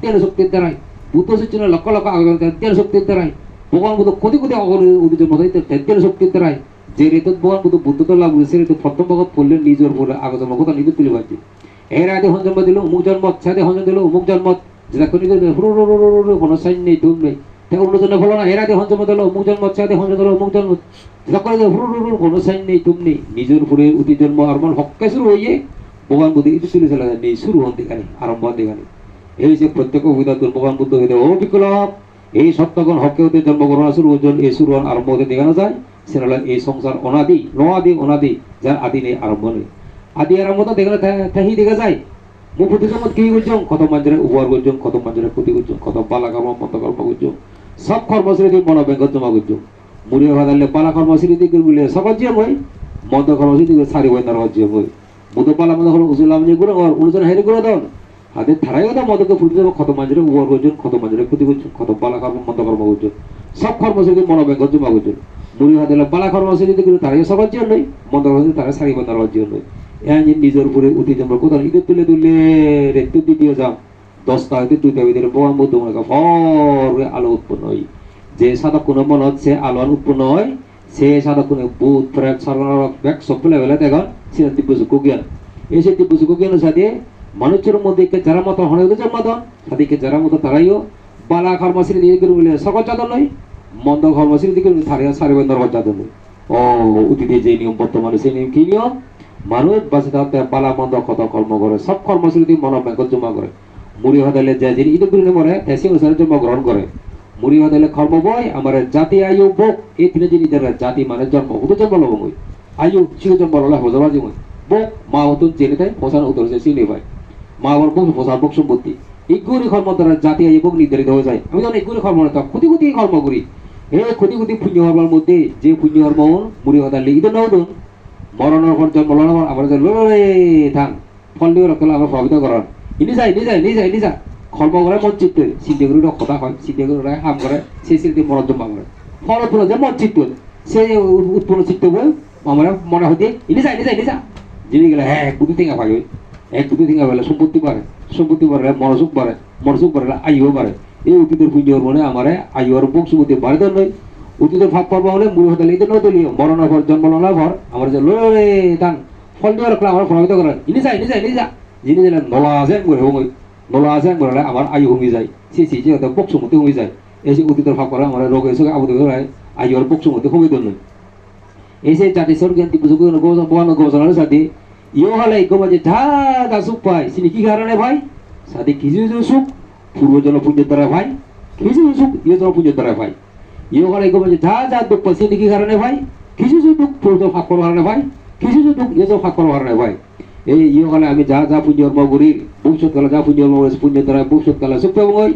অত্যন্ত শক্তির দ্বারাই বুদ্ধ সূচনা লক্ষ লক্ষ আগমন তেত্রিশ শক্তির দ্বারাই ভগবান বুদ্ধ কোটি কোটি অগণ উদিত মতো তেত্রিশ শক্তির দ্বারাই যে ঋতুত ভগবান বুদ্ধ বুদ্ধ তো লাভ সে ঋতু প্রথম ভগত পড়লে নিজের পরে আগত কথা নিজে তুলে পাচ্ছি এর আগে হন জন্ম দিল, অমুক জন্ম সাথে হন দিল অমুক জন্ম যেটা কোনো নেই ধুম নেই অন্য জন্য হলো না এর আগে হন দিল, অমুক জন্ম সাথে হন দিল অমুক জন্ম যেটা করে হুরু রু রু কোনো সাইন নেই ধুম নেই নিজের উপরে অতি জন্ম আর মন শুরু হইয়ে ভগবান বুদ্ধ ইতি তুলে চলে নেই শুরু হন দিখানি আরম্ভ হন দিখানি এই যে প্রত্যেক অভিধান ভগবান বুদ্ধ হইতে ও বিকলপ এই সপ্তগণ হকে হতে জন্মগ্রহণ শুরু ওজন এই শুরু হন আরম্ভ হতে দেখানো যায় সেটা এই সংসার অনাদি নআদি অনাদি, যার আদি নেই, আরম্ভ নেই। আদি আরম্ভ তো দেখালে তাহি দেখা যায় মু প্রতি সময় কি করছ কত মাঞ্জরে উপহার করছ কত মাঞ্জরে ক্ষতি করছ কত পালা কর্ম মন্দ কর্ম করছ সব কর্মশ্রীতি মন ব্যাঙ্গ জমা করছ মুড়িয়ে ভাদালে পালা কর্মশ্রীতি বলে সকল যে মই মন্দ কর্মশ্রীতি সারি বই তার হচ্ছে মই মুদো পালা মন্দ কর্ম উজুলাম যে গুলো আর হেরে করে দাও হাতে থারাই কথা মদকে ফুটে দেবো কত মাঞ্জরে উপহার করছ কত মাঞ্জরে ক্ষতি করছ কত পালা কর্ম মন্দ কর্ম করছ সব কর্মশ্রীতি মন ব্যাঙ্গ জমা করছ মুড়ি ভাদালে পালা কর্মশ্রীতি কিন্তু তারাই সবার জন্যই মন্দ কর্মশ্রী তারা সারি বই তার জন্যই এনে নিজের উপরে উঠি জন্ম কোথাও ঈদের তুলে তুলে রে তুই দ্বিতীয় যাম দশটা হইতে দুইটা ভিতরে বোয়াম মধ্যে মনে ফর আলো উৎপন্ন হয় যে সাদা কোনো মন হচ্ছে আলো উৎপন্ন হয় সে সাদা কোনো বুধ ফ্রেক সর্বনার ব্যাগ সব পেলে বেলা দেখুন সেটা দিব্য সুখ জ্ঞান এই সে দিব্য সুখ জ্ঞানের সাথে মানুষের মধ্যে কে যারা হতে জন্মাদন সাদিকে যারা মতো তারাইও। বালা কর্মশ্রী দিয়ে করে বলে সকল চাদন নয় মন্দ কর্মশ্রী দিকে সারে সারে বন্ধর চাদন নয় ও, অতীতে যে নিয়ম বর্তমানে সেই নিয়ম কি নিয়ম? মানুষ বাঁচে থাকতে পালা মন্দ কত কর্ম করে, সব কর্মসূচি মন ব্যাংক জমা করে। মুড়ি হদালে যে যিনি ঈদ গুলি মরে সে অনুসারে জন্ম গ্রহণ করে। মুড়ি হদালে কর্ম বই আমার জাতি আয়ু বোক, এই তিনে যিনি যারা জাতি মানে জন্ম হুতো জন্ম মই। আয়ু সিও জন্ম ললে হজবা যে মই। বোক, মা হতো জেনে তাই ফসান উত্তর সে চিনি ভাই মা আমার বোক ফসান বোক সম্পত্তি ইগুরি কর্ম দ্বারা জাতি বোক নির্ধারিত হয়ে যায়। আমি যখন ইগুরি কর্ম না ক্ষতি ক্ষতি কর্ম করি। এই ক্ষতি ক্ষতি পুণ্য কর্মের মধ্যে যে পুণ্য কর্ম মুড়ি হদালে ঈদ নদন মরণের পর জন্ম লড়ার পর আমরা লড়ে থান ফল দিয়ে রক্ষা আমরা প্রভাবিত করার। ইনি যায় ইনি যায় ইনি যায় ইনি যায় কর্ম করে চিত্ত চিন্তা কথা হয় চিন্তা করে হাম করে, সেই স্মৃতি মরণ জমা করে ফল উৎপন্ন যে মন চিত্ত সে উৎপন্ন চিত্ত আমরা মনে হতে ইনি যায় ইনি যায় ইনি যা। যিনি গেলে হ্যাঁ বুদ্ধি থেকে পাই এক বুদ্ধি থেকে পেলে সম্পত্তি পারে সম্পত্তি পারে মনোযোগ পারে মনোযোগ পারে আয়ুও পারে এই অতীতের পুণ্যর মনে আমার আয়ুর বুক সুমতি বাড়ি দেন নয় অতীতের ভাগ পর্ব হলে মুড়ি হতে লিখতে নদলীয় মরণের পর জন্ম লনার পর আমার যে লড়ে দান ফল দিয়ে রাখলে আমার প্রভাবিত করেন ইনি যায় ইনি যায় ইনি যা যিনি যেন নলা আছে করে হই নলা আছে করে আমার আয়ু হমি যায় সে সে যে সমুদ্রে হমি যায় এই যে অতীতের ভাগ করে আমার রোগ এসে আবুদ করে আয়ুর বক সমুদ্রে হমি দেন এই যে জাতি সর জ্ঞান সুখ গোজন গোজনের সাথে ইও হলে গোমা যে ঢাকা সুখ পায়। সিনি কি কারণে ভাই? সাথে কিছু সুখ পূর্বজন পুণ্যের দ্বারা ভাই। কিছু সুখ ইয়ে জন পুণ্যের দ্বারা ভাই। বলছে যা যা দুঃখ সে কি কারণে ভাই? যে দুঃখ, পূর্ব ফাঁক করার কারণে ভাই। যে দুঃখ ইয়ে ফাঁক করার কারণে ভাই। এই ইয়োগালে আমি যা যা পুণ্য কর্ম করি ভবিষ্যৎ কালে যা পুণ্য কর্ম করি পুণ্য দ্বারা ভবিষ্যৎ কালে সুখ পাবো গই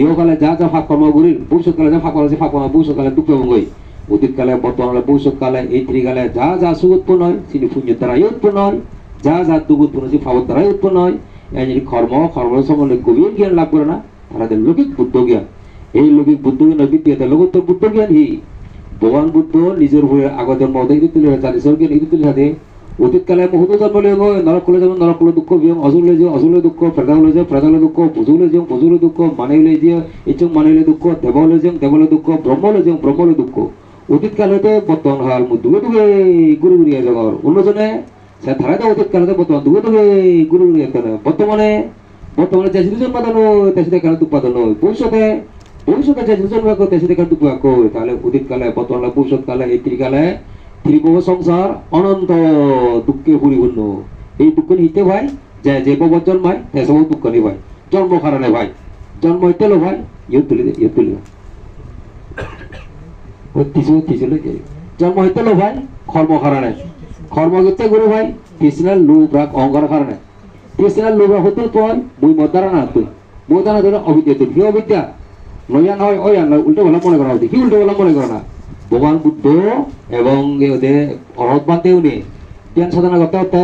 ইয়োগালে যা যা ফাঁক কর্ম করি ভবিষ্যৎ কালে যা ফাঁক করা ফাঁক করা ভবিষ্যৎ কালে দুঃখ পাবো গই অতীত কালে, বর্তমানে ভবিষ্যৎ কালে, এই ত্রিকালে যা যা সুখ উৎপন্ন হয় তিনি পুণ্য দ্বারাই উৎপন্ন হয়। যা দুঃখ উৎপন্ন হয় ফাবর দ্বারাই উৎপন্ন হয়। এই কর্ম কর্ম সম্বন্ধে গভীর জ্ঞান লাভ করে না তাদের লৌকিক বুদ্ধ জ্ঞান। এই লৌকিক বুদ্ধ জ্ঞান বিদ্যা লঘুত্তর বুদ্ধ জ্ঞান হি। ভগবান বুদ্ধ নিজের হয়ে আগত জন্ম অধিক তুলে জাতিসর জ্ঞান ইতি তুলে হাতে অতীতকালে বহুত জন্ম লিয়ে গো নরক কুলে যেমন নরক কুলে দুঃখ বিয়ং অজুলে যে অজুলে দুঃখ প্রেদাউলে যে প্রেদাউলে দুঃখ বুঝুলে যে বুঝুলে দুঃখ মানেউলে যে ইচং মানেউলে দুঃখ, দেবলে যে দেবলে দুঃখ, ব্রহ্মলে যে ব্রহ্মলে দুঃখ। অতীতকাল হতে বর্তমান হাল মু দুগে দুগে গুরু গুরিয়া জগর অন্যজনে সে ধারা তো অতীতকাল হতে বর্তমান দুগে দুগে গুরু গুরিয়া বর্তমানে বর্তমানে যে সিজন পাতানো তেসিতে কালে উৎপাদন হয় ভবিষ্যতে ভবিষ্যতে যে সিজন বাক্য তেসিতে কালে বাক্য তাহলে অতীতকালে বর্তমানে ভবিষ্যৎকালে এই ত্রিকালে ত্রিভুব সংসার অনন্ত দুঃখে পরিপূর্ণ এই দুঃখ নিতে ভাই যে যে ববর জন্মায় সে সব দুঃখ নেই ভাই জন্ম কারণে ভাই জন্ম হইতে লো ভাই ইয়ে তুলি ইয়ে তুলি তিসু তিসু জন্ম হইতে লো ভাই কর্ম কারণে কর্ম করতে গুরু ভাই কৃষ্ণের লোভ রাগ অহংকার কারণে। কৃষ্ণের লোভ হতে পর মুই মদারা না তুই মদারা ধরে অবিদ্যা তুই কি অবিদ্যা? নয়া নয় ওই নয় উল্টো বলা মনে করা কি উল্টো বলা মনে করা না? ভগবান বুদ্ধ এবং ওদের অরহত বান্ধেও নেই জ্ঞান সাধনা করতে করতে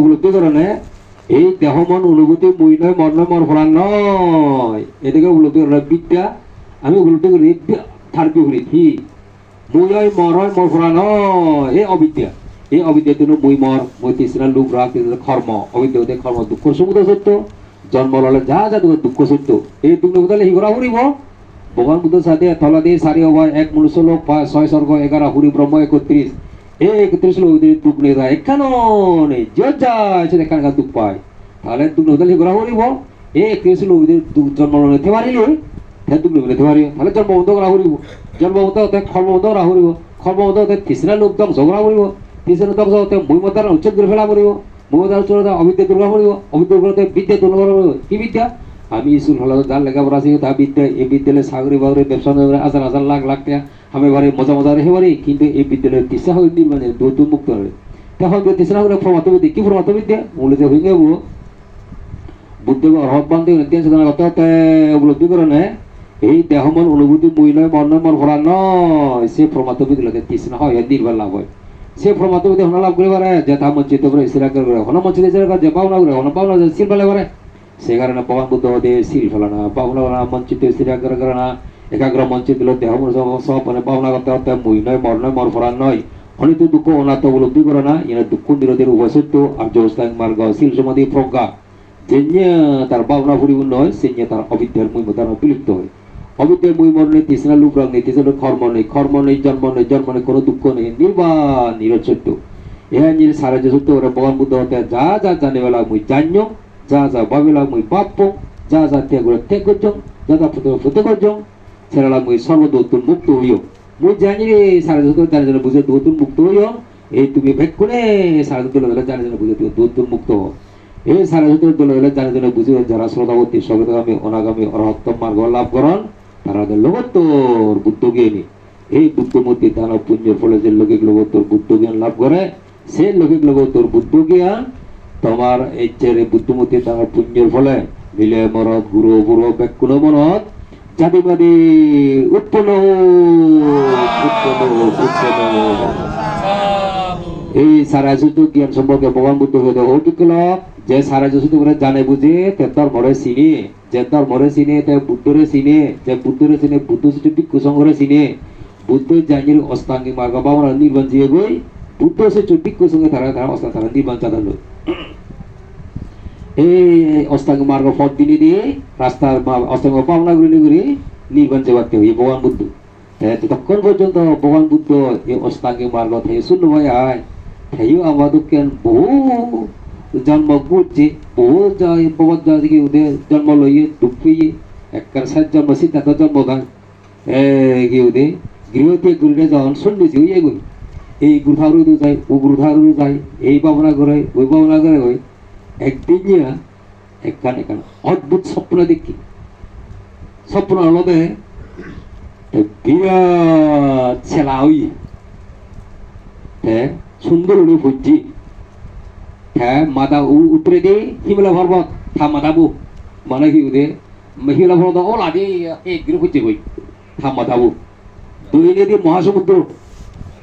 উপলব্ধি করে নে। এই দেহ মন অনুভূতি মুই নয়, মন নয়, মন ফলান নয়। এদিকে উপলব্ধি করে বিদ্যা। আমি উপলব্ধি করি থার বিপরীত হি মুই হয়, মর হয় মর ফলা নয়। এই অবিদ্যা। এই অবিদ্যা তুনো মুই মর মই তৃষ্ণা লোক রাগ কর্ম অবিদ্যা কর্ম দুঃখ সমুদ্র সত্য, জন্ম ললে যা যা দুঃখ সত্য, এই দুঃখ বদলে হি করা ফুরিব ভগবান বুদ্ধ সাথে তলা দিয়ে সারি অভয় এক মনুষ্য লোক ছয় স্বর্গ এগারো হুরি ব্রহ্ম একত্রিশ এই একত্রিশ লোক দুঃখ নিয়ে যায় এখানো নেই যে যায় সে এখানে দুঃখ পায়, তাহলে দুঃখ বদলে হি করা ফুরিব এই একত্রিশ লোক জন্ম নিতে পারিলে দুঃখ নিতে পারি তাহলে জন্ম বন্ধ করা ফুরিব জন্ম বন্ধ হতে কর্ম বন্ধ করা ফুরিব কর্ম বন্ধ হতে তিসরা লোক ধ্বংস করা ফুরিব হতে মহিমতার উচ্ছেদ করে ফেলা ফুরিব মহিমতার উচ্ছেদ অবিদ্যা দুর্গা ফুরিব অবিদ্যা দুর্গা বিদ্যা ফুরিব কি বিদ্যা? আমি স্কুল হলো যার লেখাপড়া আছে তা বিদ্যা, এই বিদ্যালয়ে চাকরি বাকরি ব্যবসা হাজার হাজার লাখ লাখ টাকা আমি বাড়ি মজা মজা রেখে পারি কিন্তু এই বিদ্যালয়ের তিসা হয়ে নির্মাণে দৌতুন মুক্ত হবে তখন তিসরা হলে প্রমাত বিদ্যা কি প্রমাত বিদ্যা মূলত হয়ে যাব বুদ্ধ অর্হত বান্ধে নিত্যান সাধনা করতে হতে উপলব্ধি করে নে এই দেহমন অনুভূতি মই নয় মন মন ভরা নয় সে প্রমাত তৃষ্ণা হয় নির্বাণ লাভ হয়। সে প্রমাত বিদ্যা হন লাভ করে পারে যে তা মঞ্চিত করে করে হন মঞ্চিত যে পাওনা করে হন পাওনা শিল ফেলে পারে। সে কারণে ভগবান বুদ্ধ হতে শিল ফেলে না, পাওনা না মঞ্চিত স্থির করে না। একাগ্র মঞ্চিত দিল দেহ মন সব মানে পাওনা করতে হতে মই নয় মন নয় মন ভরা নয়। অনিত দুঃখ অনাথ উপলব্ধি করে না এনে দুঃখ নিরোধের উপসত্য আর জোস্তাং মার্গ শিল সমাধি প্রজ্ঞা। যেnye তার ভাবনা পরিপূর্ণ হয় সেnye তার অবিদ্যার মহিম তার বিলুপ্ত হয়। অবিদ্যার মহিম নেই তিসরা লোক রং নেই, তিসরা কর্ম নেই কর্ম নেই, জন্ম নেই জন্ম নেই, কোনো দুঃখ নেই, নির্বাণ নিরচ্ছত্য এহা নিয়ে সারা যে সত্য, ওরা ভগবান বুদ্ধ হতে যা যা জানে বেলা মুই জান্য, যা যা ভাবেলা মুই বাপ্য যা যা ত্যাগ ত্যাগ করছং, যা যা ফুটে ফুটে করছং, সেরা মুই সর্বদৌতুন মুক্ত হইও মুই জানি রে সারা যত জানে জানে বুঝে দৌতুন মুক্ত হইও এই তুমি ভেক করে সারা যত জানে জানে বুঝে দৌতুন মুক্ত হও। এই সারা দলে জানে জানে বুঝে যারা শ্রোতাবর্তী সগতগামী অনাগামী, অরহত্তম মার্গ লাভ করন। তারা লগত্তর বুদ্ধ জ্ঞানী। এই বুদ্ধমূর্তি দানব পুণ্যের ফলে যে লগত্তর বুদ্ধ জ্ঞান লাভ করে, সে লৌকিক লগত্তর বুদ্ধ জ্ঞান তোমার এই যে বুদ্ধমূর্তি দানব ফলে মিলে মরদ গুরু গুরু ব্যাকুণ মনত জাতিবাদী, উৎপন্ন এই সারা যুদ্ধ জ্ঞান সম্পর্কে ভগবান বুদ্ধ হৌটিকল যে সারা যুদ্ধ করে জানে বুঝে, তে ধর্মরে চিনি। যে ধর্মরে চিনে তে বুদ্ধরে চিনে যে বুদ্ধরে চিনে বুদ্ধ যদি ভিক্ষু সংঘরে চিনে বুদ্ধ জানির অষ্টাঙ্গিক মার্গ ভাবনা নির্বাণ দিয়ে গই বুদ্ধ সে ভিক্ষু সঙ্গে তারা তারা অষ্টাঙ্গ তারা নির্বাণ চাঁদা লই এই অষ্টাঙ্গ মার্গ পথ দিনে দিয়ে রাস্তার মা- অষ্টাঙ্গ পাওনা করে করে নির্বাণ যাওয়াতে হই ভগবান বুদ্ধ ততক্ষণ পর্যন্ত ভগবান বুদ্ধ এই অষ্টাঙ্গিক মার্গ থেকে শূন্য হয়ে আয় থেও আমাদের কেন বহু জন্ম করছে বহু যায় বহুত জাতিকে ওদের জন্ম লইয়ে পেয়ে একবার সাত জন্ম সিদ্ধান্ত জন্ম গান কি ওদের গৃহতে গুরুরে যখন শুনতেছি ওই এগুলো এই গুরুধারু যায় ও গুরুধারু যায় এই ভাবনা করে ওই ভাবনা করে ওই একদিন একখান একখান অদ্ভুত স্বপ্ন দেখি স্বপ্ন হলদে বিরাট ছেলা হই সুন্দর উড়ে ফুটছি হ্যাঁ মাদা উ- উপরে দিয়ে হিমালয় পর্বত। থা মাদাবু মানে কি উদে? হিমালয় পর্বত ওলা দিয়ে এই গিরে ফুটছে কই থা মাদাবু দুই দিয়ে মহাসমুদ্র,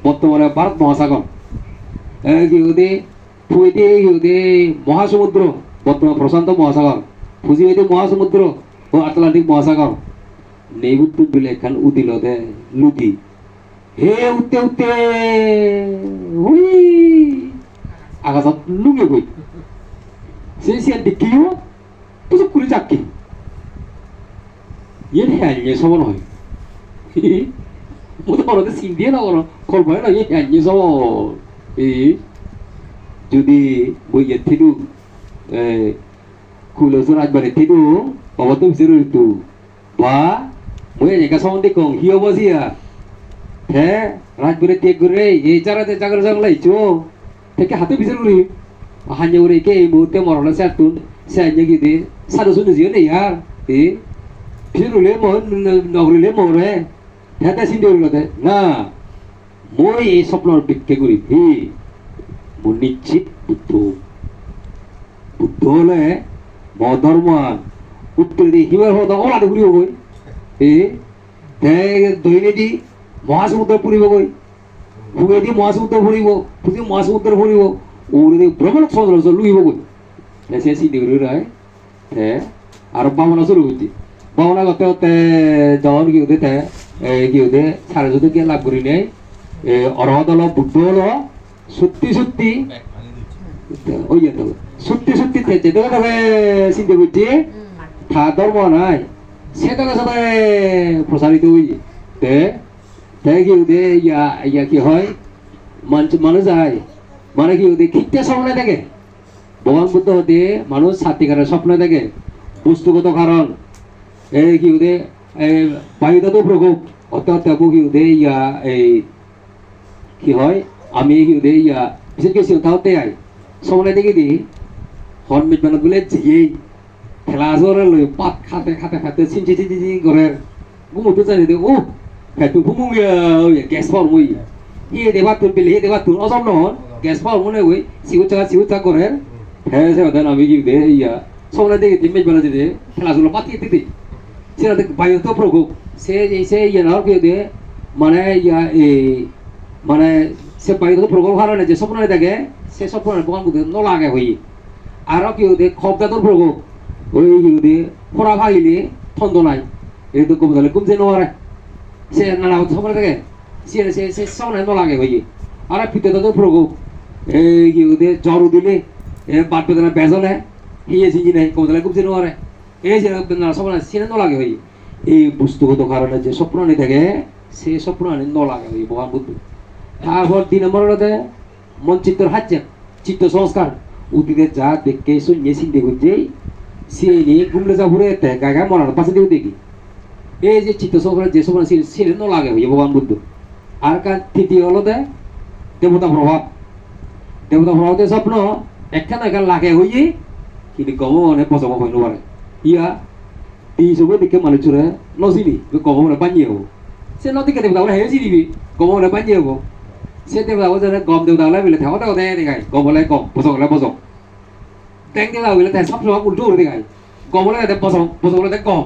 বর্তমানে ভারত মহাসাগর। এ কি উদে? ফুয়ে দিয়ে কি উদে? মহাসমুদ্র, বর্তমান প্রশান্ত মহাসাগর। ফুজি দিয়ে মহাসমুদ্র ও আটলান্টিক মহাসাগর। নেবুত্তু বিলে খান উদিল দে লুদি। হে উঠতে উঠতে হুই! 아가서 룽에고 있. 센시한테 기요 또서 꾸리 잡기. 얘를 해야 할 예서원 호이. 모두 말하는데 신디에 나가는 걸봐야 나 얘야 예서. 이 주디 뭐 예티루 에 쿨러서 라이바네 티루 어떤 비서를 또 와. 뭐야 얘가 성대 공 히어버지야. 대 라이브레 티그레 예자라데 자그라 자글라 있죠. থেকে হাতে বিচার করি hanya udah kayak ibu teh mau orang sehat pun sehatnya gitu satu satu sih nih ya eh bisa dulu mau nongkrong dulu mau re hati sih dulu kata nah mau ini sopnor bikke guri hi municip butuh butuh le mau dharma উত্তর দিয়ে হিমার হতো OLA ঘুরিব গই এ দৈনে দি মহাসমুদ্র পুরিব গই এদি মহাসমুদ্র ভরিব পুজি মহাসমুদ্র ভরিব ওরে প্রবল চন্দ্র লুইব গই সে সিডিগুলি রায় তে আর বামনা শুরু হইতে বামনা গতে হতে জন কি হতে তে কি হতে সারা যদি গিয়ে লাভ করি নেই। অরহদল বুদ্ধ হল। সত্যি সত্যি ওই যেতে সত্যি সত্যি তেজে দেখো তবে চিন্তা করছি থা ধর্ম নাই। সে তো প্রসারিত হই তে 대기 উদে ইয়া ইয়া কি হয়? মানুষ মানুষ যায় মানে কি উদে খিটে স্বপ্ন দেখে। ভগবান বুদ্ধ হতে মানুষ স্বপ্ন দেখে। বস্তুগত কারণ। এই কি উদে এই বায়ুগত প্রকোপ। অত কি উদে ইয়া, এই, কি হয়? আমি কি উদে ইয়া, বিশেষ করে সিদ্ধান্তে আই স্বপ্ন দেখে দি। হন মিটমানত বলে জিয়েই খেলা জোরে লই, পাত খাতে খাতে খাতে চিনচি চিনচি চিনচি করে গুমুতো জানি দে ও হেতু ফুমুয়া গ্যাস পাওয়ার মই ইয়ে দেবা তুন বিলে ইয়ে দেবা তুন অজম নহন গ্যাস পাওয়ার মনে হই সিউচা সিউচা করে হ্যাঁ সে ওদের আমি কি দে ইয়া সবরা দেখে দিন বেলা দিতে খেলাধুলো পাতিয়ে দিতে সেটা দেখ বায়ু তো প্রকোপ সে সে ইয়ে না কি দে মানে ইয়া এই মানে সে বায়ু তো প্রকোপ কারণে যে স্বপ্ন দেখে সে স্বপ্ন বোকান বুঝে নলাগে হই আর কি দে খবদাতর প্রকোপ ওই কি খরা ভাগিলে থন্দ নাই এই তো কম তাহলে কমছে নোয়ারে সে নানা সময় থাকে। সে সে সে সামনে নলাগে হই আর, পিতে তো প্রকোপ এই কি ওদের জ্বর দিলে এ বাদ বেদনা বেজলে হিয়ে সিঞ্জি নাই কম তাহলে কমছে নোয়ারে এই যে নানা সময় সিনে নলাগে হই এই বস্তুগত কারণে যে স্বপ্ন নেই থাকে, সে স্বপ্ন আনি নলাগে হই ভগবান বুদ্ধ। তারপর তিন নম্বরতে মন চিত্তর হাচ্ছে চিত্ত সংস্কার। উদিতে যা দেখে, শুনিয়ে চিন্তা করছে সিএনি গুমলে যা ঘুরে তে গাগা মরার, পাশে দিয়ে দেখি এই যে চিত্ত সংস্কার যে সময় সিলে ন লাগে, ভগবান বুদ্ধ। আর কার তৃতীয় হলো দে, দেবতা প্রভাব। দেবতা প্রভাবতে স্বপ্ন একখান এখান লাগে হইয়ে, কিন্তু গমনে পচম হইন পারে। ইয়া, এই সবে দেখে মানুষ চুরে নচিনি গমনে বানিয়ে হব। সে নদীকে দেবতা বলে হেঁচি দিবি গমনে বানিয়ে হব। সে দেবতা বলে গম দেবতা বলে, বিলে, থাকো দেখো দেয় দেখায় গম বলে গম পচক বলে পচক 땡 দেওয়া হইলে তাই সব সময় উল্টো করে দেখায় গম বলে দেখ পচক পচক বলে দেখ গম।